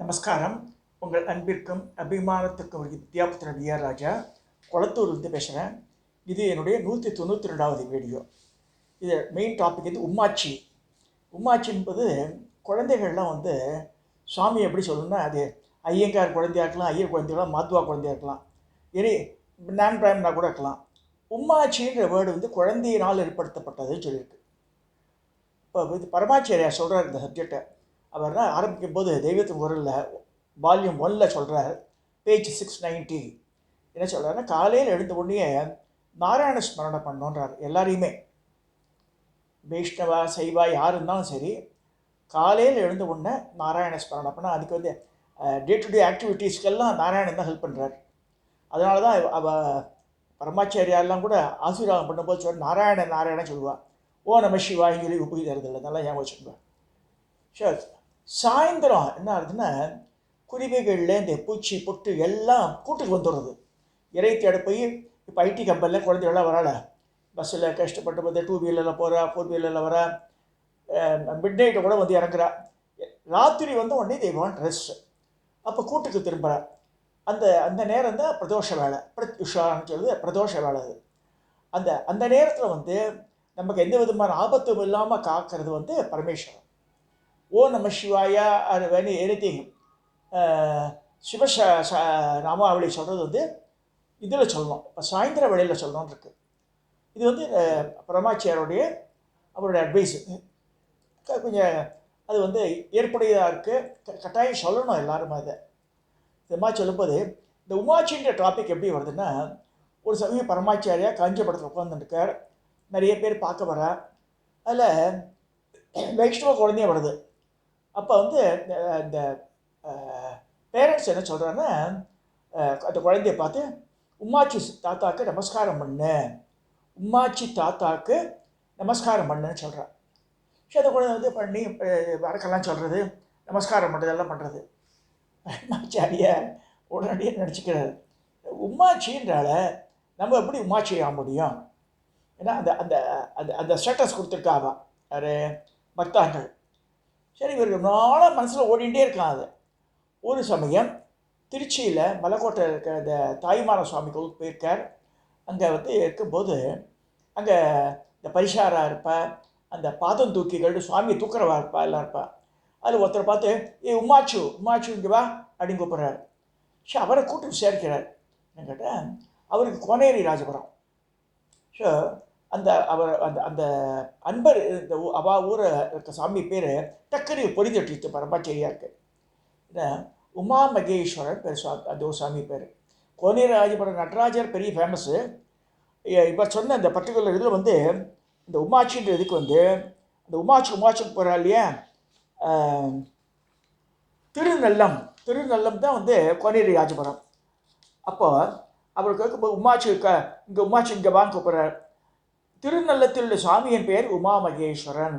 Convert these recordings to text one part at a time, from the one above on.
நமஸ்காரம். உங்கள் அன்பிற்கும் அபிமானத்துக்கும் வித்யாபுத்திர விஆர் ராஜா. பேசுகிறேன் இது என்னுடைய நூற்றி தொண்ணூற்றி ரெண்டாவது வீடியோ. இது மெயின் டாபிக் வந்து உம்மாச்சி உம்மாச்சி என்பது குழந்தைகள்லாம் வந்து சுவாமி எப்படி சொல்லணும்னா அது ஐயங்கார் குழந்தையா இருக்கலாம் ஐயர் குழந்தையா இருக்கலாம் மாத்வா குழந்தையா இருக்கலாம். இனி நான் பிராமணா கூட இருக்கலாம். உம்மாச்சின்ற வேர்டு வந்து குழந்தையினால் ஏற்படுத்தப்பட்டதுன்னு சொல்லியிருக்கு. இப்போ இது பரமாச்சாரியா சொல்கிறார் இந்த சப்ஜெக்டை அவர் தான் ஆரம்பிக்கும் போது தெய்வத்தின் குரலில் வால்யூம் ஒன்ல சொல்கிறார் பேஜ் சிக்ஸ் நைன்ட்டி என்ன சொல்கிறாருன்னா காலையில் எழுந்த உடனே நாராயண ஸ்மரணை பண்ணோன்றார் எல்லாரையுமே. வைஷ்ணவா சைவா யார் இருந்தாலும் சரி காலையில் எழுந்த உடனே நாராயண ஸ்மரணை பண்ணால் அதுக்கு வந்து டே டு டே ஆக்டிவிட்டீஸ்க்கெல்லாம் நாராயணன் தான் ஹெல்ப் பண்ணுறார் அதனால தான் அவ பரமாச்சாரியாரெல்லாம் கூட ஆசீர்வாதம் பண்ணும்போது சொல்ல நாராயண நாராயணன் சொல்லுவாள் ஓ நம சிவாயின்னு சொல்லி உபகி நல்லா ஞாபகம் வச்சுக்குவேன் ஷோர் சாயந்தரம் என்ன ஆகுதுன்னா குருவிகளில் இந்த பூச்சி புட்டு எல்லாம் கூட்டுக்கு வந்துடுறது. இறை தேட போய் இப்போ ஐடி கம்பெனியில் குழந்தைகள்லாம் வரல பஸ்ஸில் கஷ்டப்பட்டு வந்து டூ வீலரில் போகிறா ஃபோர் வீலரில் வர. மிட் நைட்டை கூட வந்து இறங்குறா. ராத்திரி வந்து உடனே தெய்வம் ரெஸ்ட் அப்போ கூட்டுக்கு திரும்புகிறா அந்த அந்த நேரம் தான் பிரதோஷ வேலை. பிரத்யுஷான்னு சொல்லுது பிரதோஷ வேலை அது. அந்த அந்த நேரத்தில் வந்து நமக்கு எந்த விதமான ஆபத்தும் இல்லாமல் காக்கிறது வந்து பரமேஸ்வரன். ஓ நம சிவாயா அது வேணி எனிதிங் சிவச ச நாமாவளி சொல்கிறது வந்து இதில் சொல்லணும். இப்போ சாயந்தர வேளையில் சொல்லணும்னு இருக்குது இது வந்து uh, பரமாச்சியாருடைய அவருடைய அட்வைஸ் கொஞ்சம் அது வந்து ஏற்புடையதாக இருக்குது கட்டாயம் சொல்லணும் எல்லாரும் அதை. இது மாதிரி சொல்லும்போது இந்த உமாச்சின்ற டாபிக் எப்படி வருதுன்னா ஒரு சமயம் பரமாச்சாரியா காஞ்சிபுரத்தில் உட்காந்துருக்கார் நிறைய பேர் பார்க்க வர அதில் வைஷ்ணவ குழந்தைய வருது. அப்போ வந்து இந்த பேரண்ட்ஸ் என்ன சொல்கிறாங்கன்னா அந்த குழந்தைய பார்த்து உம்மாச்சி தாத்தாக்கு நமஸ்காரம் பண்ணு. உம்மாச்சி தாத்தாக்கு நமஸ்காரம் பண்ணுன்னு சொல்கிறான் சரி அந்த குழந்தை வந்து பண்ணி வரக்கெல்லாம் சொல்கிறது நமஸ்காரம் பண்ணுறது எல்லாம் பண்ணுறது உமாச்சாரிய உடனடியாக நினச்சிக்கிறாரு? உம்மாச்சின்றால நம்ம எப்படி உமாட்சி ஆக முடியும்? ஏன்னா அந்த அந்த அந்த அந்த ஸ்டேட்டஸ் கொடுத்துருக்காவா யார்? பக்தாங்கள் சரி இவருக்கு நாளாக மனசில் ஓடிகிட்டே இருக்கான் அது. ஒரு சமயம் திருச்சியில் மலைக்கோட்டை இருக்கிற இந்த தாய்மான சுவாமி கோவிலுக்கு போயிருக்கார். அங்கே வந்து இருக்கும்போது அங்கே இந்த பரிசாரா இருப்பா அந்த பாதம் தூக்கிகள் சுவாமியை தூக்குறவா இருப்பா எல்லாம் இருப்பா. அதில் ஒருத்தரை பார்த்து ஏ உமாச்சு உமாச்சு இங்கே வா அப்படின்னு கூப்பிட்றாரு. ஸோ அவரை கூட்டு சேர்க்கிறார் என்ன கேட்டால் அவருக்கு கோனேரி ராஜபுரம். ஸோ அந்த அவர் அந்த அந்த அன்பர் இந்த அவா ஊரை இருக்க சாமி பேர் டக்குனு பொறிந்தட்டிச்சு பரமாச்சேரியாக இருக்குது உமா மகேஸ்வரன் பேர் சுவா அந்த ஒரு சாமி பேர். கோனிராஜபுரம் நடராஜர் பெரிய ஃபேமஸ்ஸு இப்போ சொன்ன அந்த பர்டிகுலர் இதில் வந்து இந்த உமாச்சின்ற இதுக்கு வந்து இந்த உமாச்சி உமாட்சிக்கு போகிறா இல்லையா? திருநல்லம் திருநல்லம் தான் வந்து கோனேரி ராஜபுரம். அப்போது அவருக்கு கேட்கும்போது உமாச்சி க இங்கே உமாச்சி இங்கே வாங்க கூப்பிட்றார். திருநல்லத்தில் உள்ள சாமியின் பெயர் உமா மகேஸ்வரன்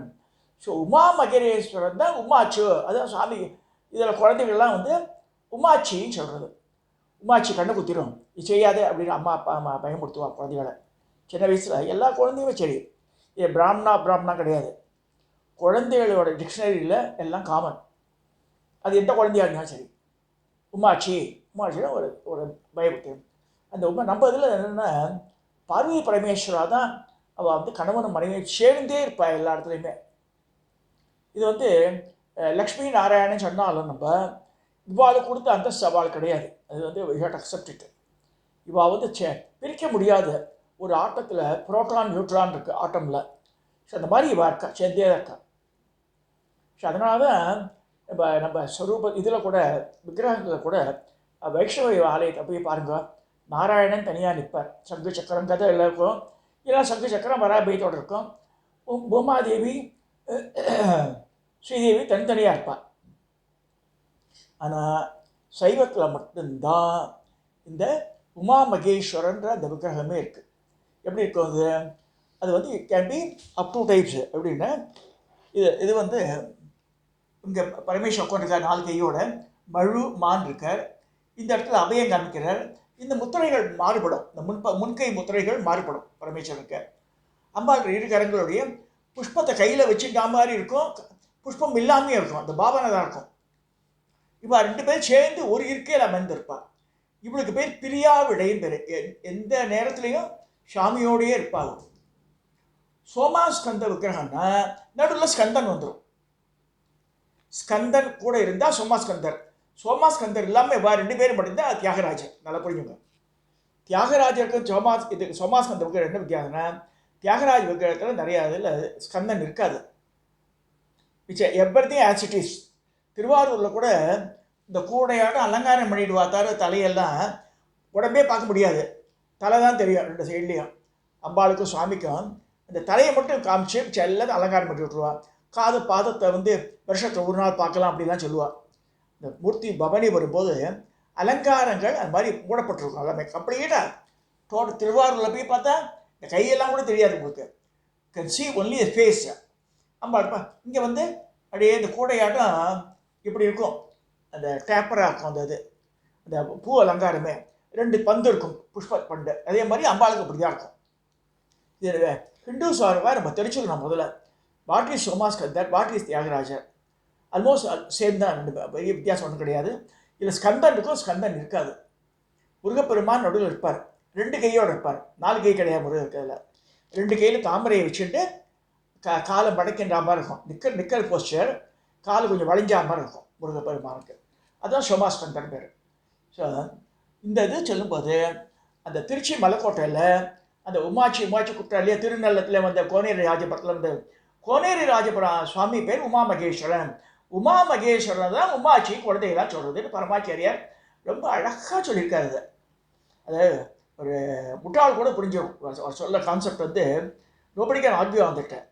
ஸோ உமா மகேஸ்வரன் தான் உமாச்சு. அதான் சாமி இதில் குழந்தைகள்லாம் வந்து உமாச்சின்னு சொல்கிறது உமாச்சி கண்ணு குத்திரும். இது செய்யாதே அப்படின்னு அம்மா அப்பா அம்மா பயன்படுத்துவா குழந்தைகளை. சின்ன வயசில் எல்லா குழந்தையுமே சரி. இது பிராமணா பிராமணா கிடையாது. குழந்தைகளோட டிக்ஷனரியில் எல்லாம் காமன் அது எந்த குழந்தையா இருந்தாலும் சரி. உமாச்சி உமாச்சினா ஒரு ஒரு பயபக்தி அந்த உமா நம்ம இதில் என்னென்னா பார்வதி பரமேஸ்வரா தான் அவள் வந்து கணவன் மனைவி சேர்ந்தே இருப்பாள் எல்லா இடத்துலையுமே. இது வந்து லக்ஷ்மி நாராயணன் சொன்னாலும் நம்ம இவ்வாறு கொடுத்த அந்த சவால் கிடையாது. அது வந்து ஹேட் அக்செப்ட் இட் இவா வந்து சே பிரிக்க முடியாத ஒரு ஆட்டத்தில் புரோட்டான் நியூட்ரான் இருக்குது ஆட்டமில். ஸோ அந்த மாதிரி இவா இருக்கா சேர்ந்தே தான் இருக்கா. ஸோ அதனால தான் நம்ம நம்ம ஸ்வரூப இதில் கூட விக்கிரகங்களில் கூட வைஷ்ணவ ஆலயத்தை போய் பாருங்க. நாராயணன் தனியாக நிற்பார் சங்கு சக்கரம் கதை எல்லாருக்கும் இதெல்லாம் இல்லை சங்கு சக்கரம் வராபயத்தோடு இருக்கும். பூமாதேவி ஸ்ரீதேவி தனித்தனியாக இருப்பாள் ஆனால் சைவத்தில் மட்டும்தான் இந்த உமா மகேஸ்வரன்ற அந்த விக்கிரகமே இருக்குது எப்படி இருக்கும் அது? அது வந்து can be of two types எப்படின்னா இது இது வந்து இங்கே பரமேஸ்வர் உட்காந்துருக்கார் நாலு கையோட. மழு மான் இருக்கார். இந்த இடத்துல அபயம் காமிக்கிறார். இந்த முத்திரைகள் மாறுபடும். இந்த முன்ப முன்கை முத்திரைகள் மாறுபடும் பரமேஸ்வரனுக்கு. அம்பாள் இரு கரங்களுடைய புஷ்பத்தை கையில் வச்சுட்டா மாதிரி இருக்கும். புஷ்பம் இல்லாமையும் இருக்கும். அந்த பாவனை தான் இருக்கும். இவ ரெண்டு பேரும் சேர்ந்து ஒரு இருக்கையில் அமர்ந்திருப்பா. இவளுக்கு பேர் பிரியா விடையும் பேர் எந்த நேரத்துலையும் சாமியோடையே இருப்பாங்க சோமா ஸ்கந்த விக்கிரகம்னா நடுவில் ஸ்கந்தன் வந்துடும் ஸ்கந்தன் கூட இருந்தால் சோமா ஸ்கந்தர் சோமாஸ்கந்தர் இல்லாமல் வேறு ரெண்டு பேரும் மட்டும்தான் தியாகராஜர். நல்லா புரிஞ்சுங்க தியாகராஜருக்கும் சோமாஸ் இது சோமா ஸ்கந்த என்ன வித்தியாசம்னா தியாகராஜ் விக்கிரகத்தில் நிறையா இதில் ஸ்கந்தன் இருக்காது. It's everything as it is திருவாரூரில் கூட இந்த கூடையாட அலங்காரம் பண்ணிடுவா தவிர தலையெல்லாம் உடம்பே பார்க்க முடியாது. தலை தான் தெரியும் ரெண்டு சைட்லேயும். அம்பாளுக்கும் சுவாமிக்கும். இந்த தலையை மட்டும் காமிச்சு மிச்சம் எல்லாத்தையும் அலங்காரம் பண்ணி விட்ருவா காது பாதத்தை வந்து வருஷத்தில் ஒரு நாள் பார்க்கலாம் அப்படிலாம் சொல்லுவாள் இந்த மூர்த்தி பவனி வரும்போது அலங்காரங்கள் அது மாதிரி மூடப்பட்டிருக்கும். எல்லாமே கம்ப்ளீட்டாக டோட்டல் திருவாரூரில் போய் பார்த்தா இந்த கையெல்லாம் கூட தெரியாது உங்களுக்கு. கேன் சி ஒன்லி ஃபேஸ் அம்மா இருப்பா இங்கே வந்து அப்படியே இந்த கூடையாட்டம் இப்படி இருக்கும். அந்த டேப்பராக இருக்கும் அந்த இது. அந்த பூ அலங்காரமே. ரெண்டு பந்து இருக்கும். புஷ்ப பண்டு. அதே மாதிரி அம்பாளுக்கு அப்படி தான் இருக்கும். இது ஹிந்து சார்பாக நம்ம தெரிஞ்சுக்கணும் முதல்ல. What is Somaskandar what is Thyagarajar? Almost same uh, தான். பெரிய வித்தியாசம் ஒன்றும் கிடையாது. இதில் ஸ்கந்தன் இருக்கும் ஸ்கந்தன் இருக்காது. முருகப்பெருமான் நடுவில் இருப்பார். ரெண்டு கையோடு இருப்பார். நாலு கை கிடையாது முருகன் கையில் ரெண்டு கையில் தாமரையை வச்சுட்டு கா காலை மடக்கின்ற மாதிரி இருக்கும். நிக்கர் நிற்கிற போஸ்டர் கால் கொஞ்சம் வளைஞ்சா மாதிரி இருக்கும் முருகப்பெருமானுக்கு. அதுதான் சோமாஸ்கந்தன் பேர். ஸோ இந்த இது சொல்லும்போது அந்த திருச்சி மலைக்கோட்டையில் அந்த உமாச்சி உமாச்சி குற்றாலையே திருநள்ளத்தில் வந்த கோனேரி ராஜபுரத்தில் வந்து கோனேரி ராஜபுரம் சுவாமி பேர் உமா மகேஸ்வரன் உமா மகேஸ்வரர் தான் உமாச்சி குழந்தைகளாக சொல்கிறதுன்னு பரமாச்சாரியார் ரொம்ப அழகாக சொல்லியிருக்காரு அது. ஒரு முட்டாள் கூட புரிஞ்சிடும் சொல்ல கான்செப்ட் வந்து நோபடிக்கு நான் ஆர்கியூ வந்துட்டேன்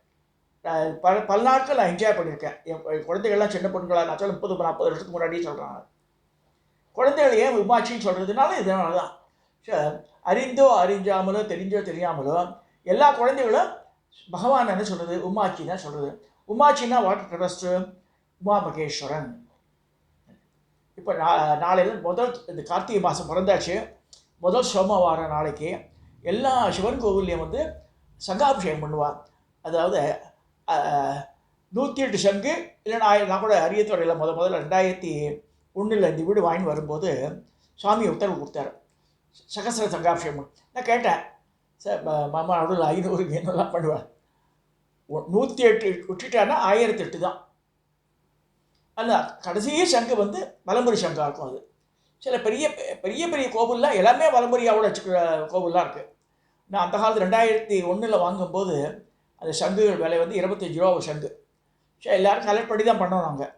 நான் பல பல நாட்கள் நான் என்ஜாய் பண்ணியிருக்கேன். என் குழந்தைகள்லாம் சின்ன பொண்ணுங்களா நான் சொல்ல முப்பது நாற்பது வருஷத்துக்கு முன்னாடியே சொல்கிறாங்க குழந்தைகள் ஏன் உமாச்சின்னு சொல்கிறதுனால இதனால தான் சரி, அறிந்தோ அறிஞ்சாமலோ தெரிஞ்சோ தெரியாமலோ எல்லா குழந்தைகளும் பகவான் என்ன சொல்கிறது உமாச்சி தான் சொல்கிறது உமாச்சின்னா வாட்டர் ட்ரஸ்ட்டு உமாமகேஸ்வரன் இப்போ நா நாளையில் முதல் இந்த கார்த்திகை மாதம் பிறந்தாச்சு. முதல் சோமவாரம் நாளைக்கு எல்லா சிவன் கோவில்லையும் வந்து சங்காபிஷேகம் பண்ணுவார். அதாவது நூற்றி எட்டு சங்கு இல்லை நான் நான் கூட அரியத்துறையில் முத முதல்ல ரெண்டாயிரத்தி ஒன்றில் இந்த வீடு வாங்கி வரும்போது சுவாமி உத்தரவு கொடுத்தாரு. சகசர சங்காபிஷேகம் நான் கேட்டேன் சார் மாமா அவர்கள் ஐநூறு என்னெல்லாம் பண்ணுவேன் நூற்றி எட்டு விட்டுட்டான்னா ஆயிரத்தி எட்டு தான். அல்ல கடைசி சங்கு வந்து வலம்புரி சங்கா இருக்கும் அது. சில பெரிய பெரிய பெரிய கோவில்லாம் எல்லாமே வலம்புரியாவோட கோவில்லாம் இருக்குது நான் அந்த காலத்து ரெண்டாயிரத்தி ஒன்றில் வாங்கும்போது அந்த சங்குகள் விலை வந்து இருபத்தஞ்சி ரூபா ஒரு சங்கு. ஸோ எல்லோரும் கலெக்ட் பண்ணி தான் பண்ணோம் நாங்கள்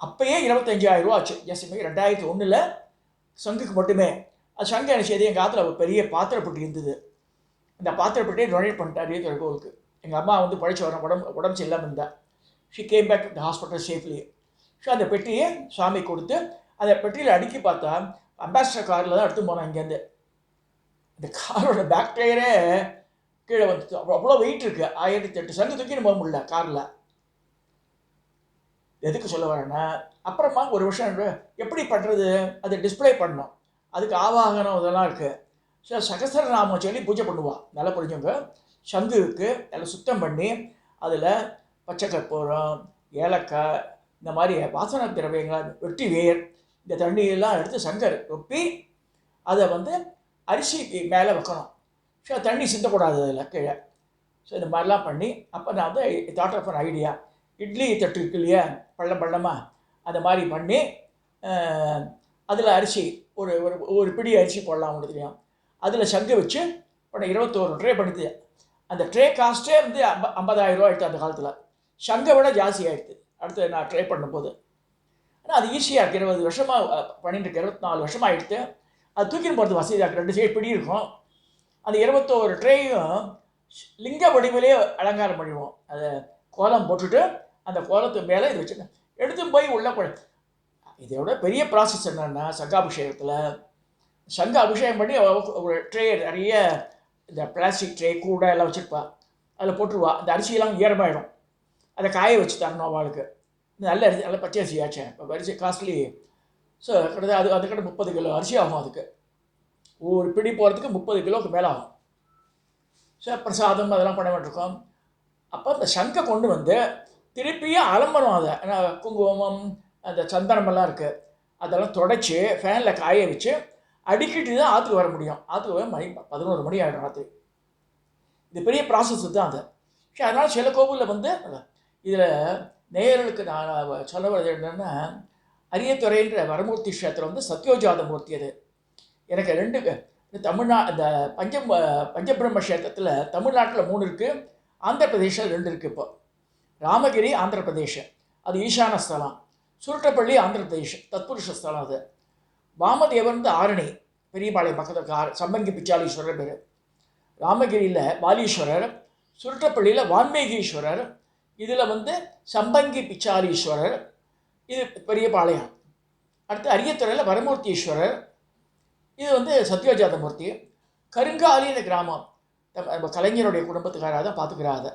அப்போயே இருபத்தஞ்சாயிரம் ரூபா ஆச்சு. ஜஸ்ட் ரெண்டாயிரத்தி ஒன்றில் சங்குக்கு மட்டுமே. அது சங்கு என்ன செய்யுது எங்கள் ஆற்றுல ஒரு பெரிய பாத்திரப்பட்டி இருந்தது. அந்த பாத்திரப்பட்டியை டொனேட் பண்ணிட்டார் ஏதோ கோவிலுக்கு. எங்கள் அம்மா வந்து பழிச்சு வர உடம்பு உடம்பு சரியில்லாமல் இருந்தால் she came back the hospital safely so அந்த பெட்டியை சுவாமி கொடுத்து அந்த பெட்டியில் அடுக்கி பார்த்தா அம்பாசிடர் காரில் தான் எடுத்து போனோம் இங்கேருந்து. இந்த காரோட பேக் டயரே கீழே வந்து அவ்வளோ அவ்வளோ வெயிட் இருக்குது ஆயிரத்தி எட்டு சங்கு தூக்கின்னு போக முடியல காரில் எதுக்கு சொல்ல வரேன்னா அப்புறமா ஒரு விஷயம் எப்படி பண்ணுறது அதை டிஸ்ப்ளே பண்ணணும் அதுக்கு ஆவாகனம் இதெல்லாம் இருக்குது ஸோ சகசரநாமம் சொல்லி பூஜை பண்ணுவாள் நல்லா புரிஞ்சவங்க சங்குக்கு நல்லா சுத்தம் பண்ணி அதில் பச்சை கற்பூரம் ஏலக்காய் இந்த மாதிரி வாசனை திரவியங்களை வெட்டி வேர் இந்த தண்ணியெல்லாம் எடுத்து சங்கர் ரொப்பி அதை வந்து அரிசி மேலே வைக்கணும். ஸோ தண்ணி சிந்தக்கூடாது அதில் கீழே. ஸோ இந்த மாதிரிலாம் பண்ணி அப்போ நான் வந்து thought of an idea idli தட்டு இருக்கு இல்லையா பள்ளம் பள்ளமாக அந்த மாதிரி பண்ணி அதில் அரிசி ஒரு ஒரு ஒரு பிடி அரிசி போடலாம் உங்களுக்கு அதில் சங்கு வச்சு உடனே இருபத்தோரு ட்ரே பண்ணுது அந்த ட்ரே காஸ்ட்டே வந்து ஐம்ப ஐம்பதாயிரம் ரூபா எடுத்து அந்த காலத்தில். சங்கை விட ஜாஸ்தி ஆகிடுது அடுத்து நான் ட்ரை பண்ணும்போது. ஆனால் அது ஈஸியாக இருக்குது இருபது வருஷமாக பண்ணிட்டு இருபத்தி நாலு வருஷமாக ஆகிடுது அது தூக்கின்னு போகிறது வசதியாக இருக்குது ரெண்டு சைடு பிடி இருக்கும். அந்த இருபத்தோரு ட்ரேயும் லிங்க வடிவிலே அலங்காரம் பண்ணிடுவோம் அதை கோலம் போட்டுட்டு அந்த கோலத்து மேலே இது வச்சுக்க எடுத்து போய் உள்ள போட இதோட பெரிய ப்ராசஸ் என்னென்னா சங்காபிஷேகத்தில் சங்க அபிஷேகம் பண்ணி ஒரு ட்ரே நிறைய இந்த பிளாஸ்டிக் ட்ரே கூட எல்லாம் வச்சுருப்பா. அதில் போட்டுருவா. அந்த அரிசியெல்லாம் ஈரமாயிடும் அதை காய வச்சு தரணும் அவளுக்கு நல்ல அரிசி நல்ல பச்சை அரிசி ஆச்சேன் இப்போ அரிசி காஸ்ட்லி ஸோ கிட்டத்தட்ட அது அது கிட்ட முப்பது கிலோ அரிசி ஆகும் அதுக்கு. ஒரு பிடி போகிறதுக்கு முப்பது கிலோவுக்கு மேலே ஆகும். ஸோ பிரசாதம் அதெல்லாம் பண்ண வேண்டியிருக்கோம் அப்போ அந்த சங்கை கொண்டு வந்து திருப்பியும் அலம்பரம் அதை ஏன்னா குங்குமம் அந்த சந்தனமெல்லாம் இருக்குது அதெல்லாம் தொடச்சி ஃபேனில் காய வச்சு அடிக்கிட்டு தான் ஆற்றுக்கு வர முடியும். ஆற்றுக்கு வர மணி பதினோரு மணி ஆகிடும் ராத்திரி. இது பெரிய ப்ராசஸ் தான் அது. ஸோ அதனால் சில கோவிலில் வந்து இதில் நேயர்களுக்கு நான் சொல்ல வர்றது என்னென்னா அரியத்துறைன்ற வரமூர்த்தி க்ஷேத்திரம் வந்து சத்யோஜாத மூர்த்தி அது எனக்கு ரெண்டு தமிழ்நா இந்த பஞ்சம் பஞ்சபிரம்ம க்ஷேத்திரத்தில் தமிழ்நாட்டில் மூணு இருக்குது ஆந்திர பிரதேசில் ரெண்டு இருக்குது இப்போ. ராமகிரி ஆந்திர பிரதேஷ் அது ஈசான ஸ்தலம். சுருட்டப்பள்ளி ஆந்திர பிரதேஷ் தத்புருஷ ஸ்தலம் அது. வாமதேவர் வந்து ஆரணி பெரியபாளையம் பக்கத்தில் ஆர் சம்பங்கி பிச்சாலீஸ்வரர் பேர். ராமகிரியில் பாலீஸ்வரர் சுருட்டப்பள்ளியில் வான்மேகீஸ்வரர் இதில் வந்து சம்பங்கி பிச்சாரீஸ்வரர் இது பெரியபாளையம் அடுத்து அரியத்துறையில் வரமூர்த்தீஸ்வரர் இது வந்து சத்யோஜாத மூர்த்தி கருங்காலின கிராமம். நம்ம கலைஞருடைய குடும்பத்துக்காராக தான் பார்த்துக்கிறாத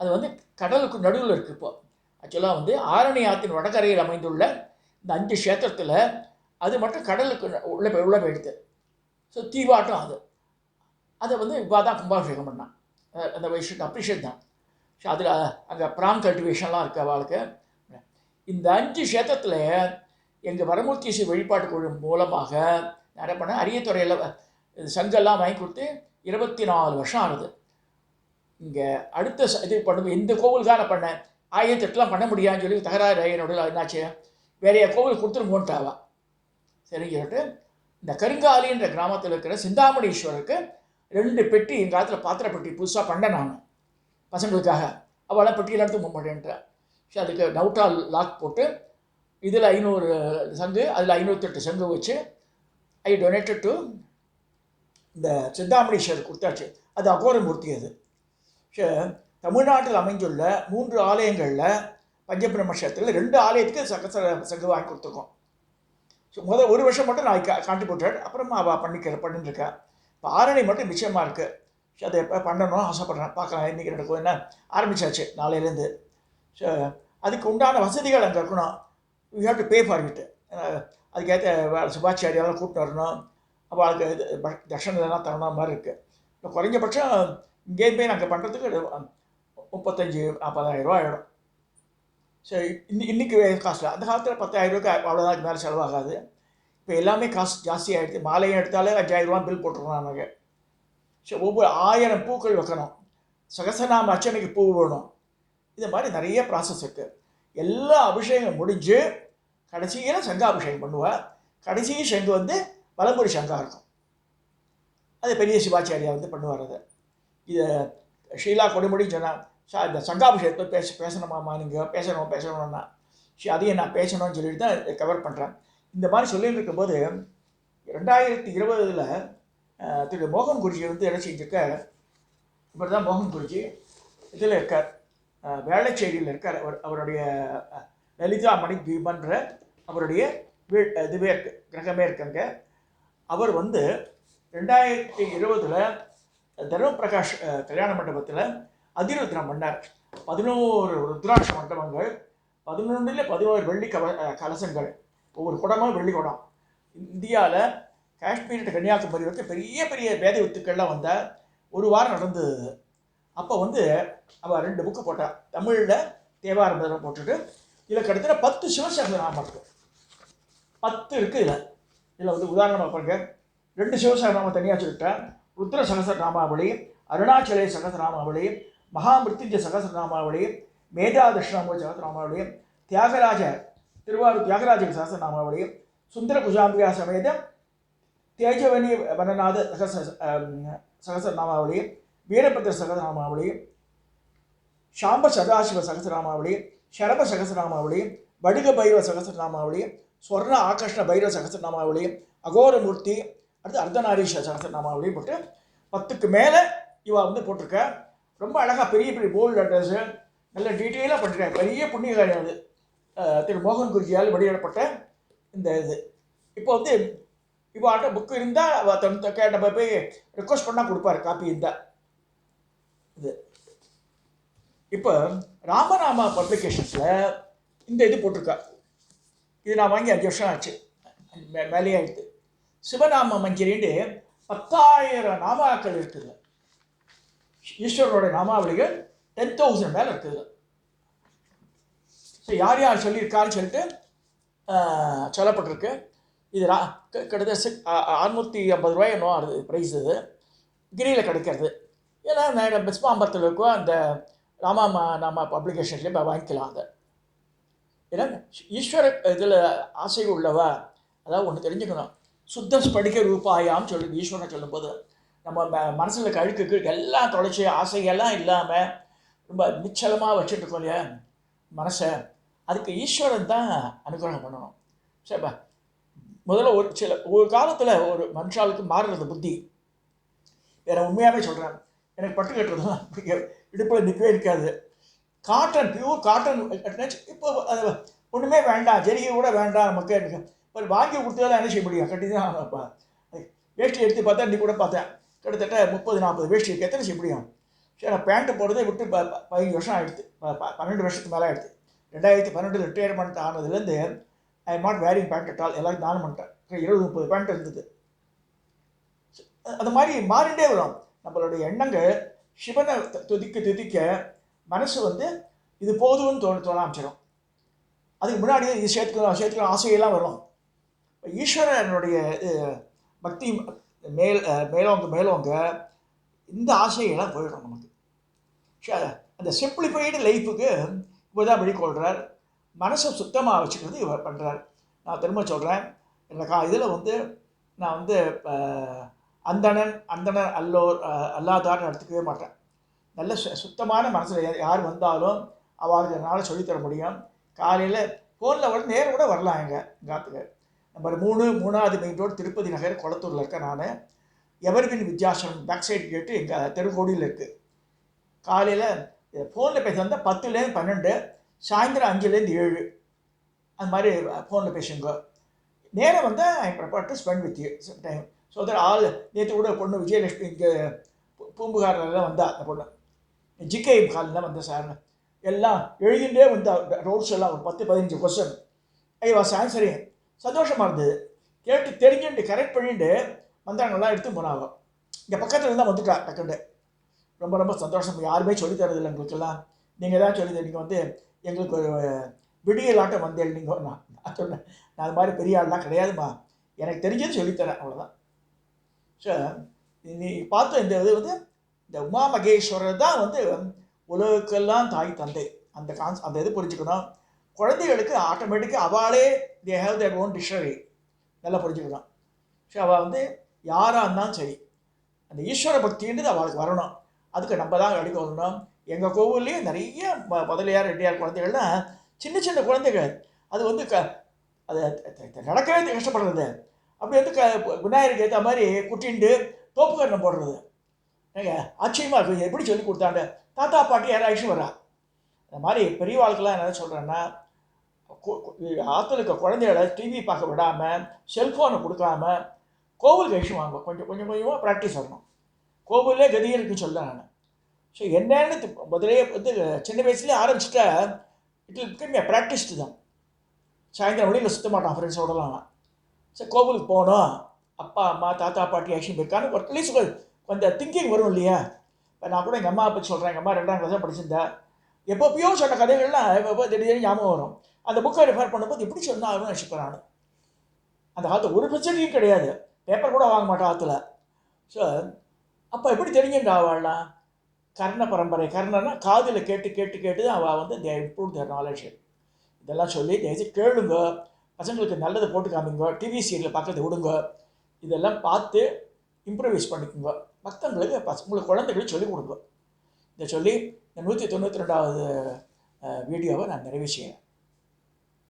அது. வந்து கடலுக்கு நடுவில் இருக்குது இப்போ. ஆக்சுவலாக வந்து ஆரணி ஆற்றின் வடகரையில் அமைந்துள்ள இந்த அஞ்சு க்ஷேத்திரத்தில் அது மட்டும் கடலுக்கு உள்ளே போய் உள்ளே போயிடுது. ஸோ தீவாட்டம் அது. அதை வந்து இப்போ தான் கும்பாபிஷேகம் பண்ணான். அந்த விஷயம் அப்ரிஷியேட் தான். அதில் அங்கே ப்ராம் கல்டிவேஷன்லாம் இருக்குது அவளுக்கு. இந்த அஞ்சு க்ஷேத்திரத்தில் எங்கள் வரமூர்த்தி வழிபாட்டு குழு மூலமாக நிறைய பண்ண அரியத்துறையில் சங்கெல்லாம் வாங்கி கொடுத்து இருபத்தி நாலு வருஷம் ஆகுது. இங்கே அடுத்த இது பண்ண இந்த கோவிலுக்காக நான் பண்ணேன் ஆயிரத்தெட்டுலாம் பண்ண முடியாதுன்னு சொல்லி தகராறு என்னோட என்னாச்சு? வேறைய கோவில் கொடுத்துருமோன்ட்டாவா சரின்னு சொல்லிட்டு இந்த கருங்காலின்ற கிராமத்தில் இருக்கிற சிந்தாமணீஸ்வரருக்கு ரெண்டு பெட்டி எங்கள் காலத்துல பாத்திர பெட்டி புதுசாக பண்ணேன் நான். பசங்களுக்காக. அவளாம் பெட்டியில் எடுத்து போக சரி அதுக்கு நவுட்டா லாக் போட்டு இதில் ஐநூறு சங்கு அதில் ஐநூற்றெட்டு சங்கு வச்சு ஐ டொனேட்டட் டு இந்த சிந்தாமணீஸ்வரர் கொடுத்தாச்சு. அது அகோரமூர்த்தி அது. தமிழ்நாட்டில் அமைந்துள்ள மூன்று ஆலயங்களில் பஞ்சபிரம்ம கஷேத்திரத்தில் ரெண்டு ஆலயத்துக்கு சகசர சங்கு வாங்கி கொடுத்துருக்கோம். ஸோ முதல் ஒரு வருஷம் மட்டும் நான் கான்ட்ரிபியூட்டட் அப்புறமா அவள் பண்ணிக்கிற பண்ணிட்டுருக்கேன் இப்போ ஆரணி மட்டும் நிச்சயமாக இருக்குது அதை எப்போ பண்ணணும் ஆசைப்பட்றேன். பார்க்கலாம் இன்றைக்கி நடக்கும் என்ன? ஆரம்பிச்சாச்சு நாளையிலேருந்து. ஸோ அதுக்கு உண்டான வசதிகள் அங்கே இருக்கணும். You have to pay for it அதுக்கேற்ற வேறு சுபாச்சாரியெல்லாம் கூப்பிட்டு வரணும். அப்போ அதுக்கு இது ப- தரணும் மாதிரி இருக்குது இப்போ குறைஞ்சபட்சம் இங்கேயும் போய் நாங்கள் பண்ணுறதுக்கு முப்பத்தஞ்சு நாற்பதாயிரம் ரூபா ஆகிடும் சரி இன்னி இன்றைக்கி காசில் அந்த காலத்தில் பத்தாயிரம் ரூபாய்க்கு அவ்வளோதான் மேலே செலவாகாது. இப்போ எல்லாமே காசு ஜாஸ்தி ஆகிடுது மாலையும் எடுத்தாலே அஞ்சாயிரம் ரூபா பில் போட்டுருவோம் நாங்கள் ஒவ்வொரு ஆயிரம் பூக்கள் வைக்கணும். சகசநாம அர்ச்சனைக்கு பூ வேணும். இது மாதிரி நிறைய ப்ராசஸ் இருக்குது எல்லா அபிஷேகம் முடிஞ்சு கடைசியில் சங்காபிஷேகம் பண்ணுவேன் கடைசி சங்கு வந்து வலம்புரி சங்கா இருக்கும். அது பெரிய சிவாச்சாரியா வந்து பண்ணுவார் அதை. இதை ஷீலா கொடுமுடின்னு சொன்னால் "சா, இந்த சங்காபிஷேகத்தை பேச பேசணுமாம்மா நீங்கள் பேசணும் பேசணும்னா. சரி அதையும் நான் பேசணும்னு சொல்லிட்டு தான் கவர் பண்ணுறேன் இந்த மாதிரி சொல்லிட்டு இருக்கும்போது ரெண்டாயிரத்தி இருபதில் திரு மோகன் குருஜி வந்து என்ன செஞ்சிருக்க இவர் தான் மோகன் குருஜி இதில் இருக்கார். வேளச்சேரியில் இருக்கார். அவர் அவருடைய லலிதா மணி தீபன்ற அவருடைய வீ இதுவே இருக்கு கிரகமே இருக்குங்க அவர் வந்து ரெண்டாயிரத்தி இருபதில் தர்ம பிரகாஷ் கல்யாண மண்டபத்தில் அதிருத்ரம் பண்ணார். பதினோரு ருத்ராட்ச மண்டபங்கள் பதினொன்றில் பதினோரு வெள்ளி கவ கலசங்கள். ஒவ்வொரு குடமும் வெள்ளி குடம் இந்தியாவில் காஷ்மீர் கன்னியாகுமரி வரைக்கும் பெரிய பெரிய வேத வித்துக்கள்லாம் வந்தால் ஒரு வாரம் நடந்தது அப்போ வந்து அவள் ரெண்டு புக்கு போட்டாள் தமிழில் தேவாரம்பரம் போட்டுட்டு இதில் கிட்டத்தட்ட பத்து சிவசகநாமம் இருக்கு பத்து இருக்குது இதில். இதில் வந்து உதாரணமாக பாருங்க. ரெண்டு சிவசகநாமம் தனியாக சொல்லிட்டேன் ருத்ர சகசரநாமாவளி அருணாச்சலே சகசரநாமாவளி மகாமிருத்யுஞ்ச சகசரநாமாவளி மேதா சகசரநாமாவளி தியாகராஜ திருவாரூர் தியாகராஜ சகசரநாமாவளி சுந்தர குஜாம்பிகா சமேத தேஜவனி வரநாத சகச சகசரநாமாவளி வீரபத்திர சகசரநாமாவளி சாம்ப சதாசிவ சகசரநாமாவளி சரப சகசரநாமாவளி வடுக பைரவ சகசரநாமாவளி ஸ்வர்ண ஆகர்ஷ்ண பைரவ சகசரநாமாவளி அகோரமூர்த்தி அடுத்து அர்த்தநாரீஷ சகசரநாமாவளின்னு போட்டு பத்துக்கு மேலே இவா வந்து போட்டிருக்க. ரொம்ப அழகாக பெரிய பெரிய போல் லெட்டர்ஸு நல்ல டீட்டெயிலாக பண்ணிருக்காங்க பெரிய புண்ணிய காரியம் அது. திரு மோகன் குருஜியால் வெளியிடப்பட்ட இந்த இது. இப்போ வந்து இப்போ இவாட்ட புக்கு இருந்தால் அவ தன் கேட்ட போய் ரிக்வஸ்ட் பண்ணால் கொடுப்பாரு காப்பி இருந்தால் இது. இப்போ ராமநாமா பப்ளிகேஷன்ஸில் இந்த இது போட்டிருக்கா. இது நான் வாங்கி அஞ்சு வருஷம் ஆச்சு. மே- சிவநாம மஞ்சரின்னு பத்தாயிரம் நாமாக்கள் இருக்குது ஈஸ்வரனோட நாமாவளிகள் டென் தௌசண்ட் மேலே இருக்குது ஸோ யார் யார் சொல்லியிருக்கான்னு சொல்லிட்டு சொல்லப்பட்டிருக்கு. இது ரா க- கிட்டத்தட்ட சிக் அறுநூற்றி ஐம்பது ரூபாய் என்னோ அது ப்ரைஸ் இது. கிரியில் கிடைக்கிறது. ஏன்னா நான் பிஸ்மாம்பரத்தில் இருக்கோ அந்த ராமா நாம பப்ளிகேஷன்லேயே வாங்கிக்கலாம் அதை. ஏன்னா ஈஸ்வர இதில் ஆசை உள்ளவா அதாவது ஒன்று தெரிஞ்சுக்கணும். சுத்த ஸ்படிக ரூபாயான்னு சொல்லி ஈஸ்வரன் சொல்லும்போது நம்ம ம- மனசுல எல்லாம் தொலைச்சி ஆசைகள்லாம் இல்லாமல் ரொம்ப நிச்சலமாக வச்சுட்டு இருக்கோம் இல்லையா மனசை. அதுக்கு ஈஸ்வரன் தான் அனுகிரகம் பண்ணணும். சரிப்பா? முதல்ல ஒரு சில ஒரு காலத்தில் ஒரு மனுஷாளுக்கு மாறுறது புத்தி. வேற உண்மையாகவே சொல்கிறேன் எனக்கு பட்டு கட்டுறதுலாம் இடுப்பில் நிற்கவே இருக்காது காட்டன் பியூர் காட்டன் இப்போ அது ஒன்றுமே வேண்டாம். ஜெரிகை கூட வேண்டாம் நமக்கு. எனக்கு இப்போ வாங்கி கொடுத்ததெல்லாம் என்ன செய்ய முடியும்? கட்டி தான் வேஷ்டி எடுத்து பார்த்தா இன்னைக்கு கூட பார்த்தேன். கிட்டத்தட்ட முப்பது நாற்பது வேஷ்டி இருக்கு. எத்தனை செய்ய முடியும்? சரி நான் பேண்ட்டு போடுறதே விட்டு ப பதினஞ்சு வருஷம் ஆகிடுது பன்னெண்டு வருஷத்துக்கு மேலே ஆகிடுது ரெண்டாயிரத்தி பன்னெண்டு retirement ஆனதுலேருந்து I am not wearing pant at all எல்லாரும் தானம் பண்ணிட்டேன். இருபது முப்பது பேண்ட் இருந்தது. அது மாதிரி மாறிண்டே வரும். நம்மளுடைய எண்ணங்கள் சிவனை துதிக்க துதிக்க மனசு வந்து இது போதும்னு தோண தோண ஆரம்பிச்சிடும். அதுக்கு முன்னாடி இது சேர்த்துக்கணும் சேர்த்துக்கணும் ஆசையெல்லாம் வரும். ஈஸ்வரனுடைய பக்தி மேல் மேலோங்க மேலோங்க இந்த ஆசையெல்லாம் போயிடும் நமக்கு. அந்த சிம்பிளிஃபைடு லைஃபுக்கு இப்போ தான் வெளிக்கொள்கிறார் மனசை சுத்தமாக வச்சுக்கிறது இவர் பண்ணுறார் நான் திரும்ப சொல்கிறேன் இந்த கா இதில் வந்து நான் வந்து அந்தணன் அந்தணன் அல்லோர் அல்லாதார்னு எடுத்துக்கவே மாட்டேன். நல்ல சு சுத்தமான மனசில் யார் வந்தாலும் அவர்கள் என்னால் சொல்லித்தர முடியும். காலையில் ஃபோனில் வந்து நேரம் கூட வரலாம் எங்கள் காத்துக்கு நம்பர் மூணு மூணாவது மெயின் ரோடு திருப்பதி நகர் குளத்தூரில் இருக்கேன் நான். எவர்வின் வித்யாசனம் பேக் சைடு கேட்டு எங்கள் தெருக்கோடியில் இருக்குது காலையில் ஃபோனில் பேச வந்தால் பத்துலேருந்து பன்னெண்டு. சாயந்தரம் அஞ்சுலேருந்து ஏழு. அது மாதிரி ஃபோனில் பேசுங்க. நேரம் வந்து I prepare to spend with you time so that all நேற்று கூட பொண்ணு விஜயலட்சுமி இங்கே பூம்புகாரில் வந்தா அந்த பொண்ணு. ஜிகே காலில் வந்த சார் எல்லாம் எழுதிண்டே வந்தா ரோட்ஸ் எல்லாம் ஒரு பத்து பதினஞ்சு கொஸ்டின் ஐ வாஸ் ஆன்சரிங் சந்தோஷமாக இருந்தது. கேட்டு தெரிஞ்சுட்டு கரெக்ட் பண்ணிட்டு மந்திரங்கள்லாம் எடுத்து போனாங்க. இங்கே பக்கத்தில் தான் வந்துட்டா டக்குண்டு ரொம்ப ரொம்ப சந்தோஷம். யாருமே சொல்லித் தரதில்லை எங்களுக்கெல்லாம் நீங்கள் தான் சொல்லி நீங்கள் வந்து எங்களுக்கு ஒரு விடியல் ஆட்டம் வந்தேன் நீங்கள் நான் நான் சொன்னேன். நான் அது மாதிரி பெரிய ஆள்லாம் கிடையாதுமா எனக்கு தெரிஞ்சது சொல்லித்தரேன் அவ்வளோதான் ஸோ நீ பார்த்த இந்த இது வந்து இந்த உமா மகேஸ்வரர் தான் வந்து உலகக்கெல்லாம் தாய் தந்தை. அந்த கான்ஸ் அந்த இது புரிஞ்சுக்கணும். குழந்தைகளுக்கு ஆட்டோமேட்டிக்காக அவளே they have their own dictionary நல்லா புரிஞ்சுக்கணும். ஸோ அவள் வந்து யாராக இருந்தாலும் சரி அந்த ஈஸ்வர பக்தின்றது அவளுக்கு வரணும். அதுக்கு நம்ம தான் அடிக்க வரணும் எங்கள் கோவில்லையும் நிறைய முதலியார் ரெட்டியார் குழந்தைகள்லாம் சின்ன சின்ன குழந்தைகள். அது வந்து க அது நடக்கவே கஷ்டப்படுறது. அப்படி வந்து க விநாயகருக்கு ஏற்ற மாதிரி குட்டிண்டு தோப்பு கட்டணம் போடுறது. ஏங்க ஆச்சரியமாக இருக்குது எப்படி சொல்லி கொடுத்தாண்டு தாத்தா பாட்டி யாராச்சும் வரா இந்த மாதிரி பெரியவாளுக்கெல்லாம் என்ன சொல்கிறேன்னா ஆற்றுல இருக்க குழந்தைகளை டிவி பார்க்க விடாமல் செல்ஃபோனை கொடுக்காம கோவில் கழிச்சு வாங்க. கொஞ்சம் கொஞ்சம் கொஞ்சமாக ப்ராக்டிஸ் வரணும் கோவிலே கதி இருக்குன்னு சொல்ல நான். ஸோ என்னன்னு முதலே வந்து சின்ன வயசுலேயே ஆரம்பிச்சிட்டா இட் வில் பிகம் ப்ராக்டிஸ்டு தான். சாயந்தரம் வெளியில் சுற்ற மாட்டான் ஃப்ரெண்ட்ஸோடலாம் சரி கோவிலுக்கு போகணும். அப்பா அம்மா தாத்தா பாட்டி ஆக்ஷன் போயிருக்கான்னு அட்லீஸ்ட் கொஞ்சம் திங்கிங் வரும் இல்லையா? இப்போ நான் கூட எங்கள் அம்மா பற்றி சொல்கிறேன் எங்கள் அம்மா ரெண்டாம் கிளாஸ் தான் படிச்சிருந்தேன் எப்பப்பயோ சொன்ன கதைகள்லாம் எப்போ திடீர்னு ஞாபகம் வரும். அந்த புக்கை ரெஃபர் பண்ணும்போது எப்படி சொன்னாலும் நினச்சிப்பேன் நான். அந்த காலத்தில் ஒரு பிரச்சனையும் கிடையாது. பேப்பர் கூட வாங்க மாட்டேன் ஆற்றுல ஸோ அப்போ எப்படி தெரிஞ்சுட்டு அவள்லாம்? கர்ண பரம்பரை. கர்ணன்னா காதில் கேட்டு கேட்டு கேட்டு தான் அவள் வந்து தே இம்ப்ரூவ் தேர் நாலேஜ் இதெல்லாம் சொல்லி தயவுசெய்து கேளுங்க. பசங்களுக்கு நல்லதை போட்டு காமிங்க. டிவி சீரியல் பார்க்கறது விடுங்க. இதெல்லாம் பார்த்து இம்ப்ரவைஸ் பண்ணிக்கோங்க. பக்தங்களுக்கு பச உங்களுக்கு குழந்தைகளுக்கு சொல்லிக் கொடுங்க. இதை சொல்லி இந்த நூற்றி தொண்ணூற்றி ரெண்டாவது வீடியோவை நான் நிறைவு செய்கிறேன்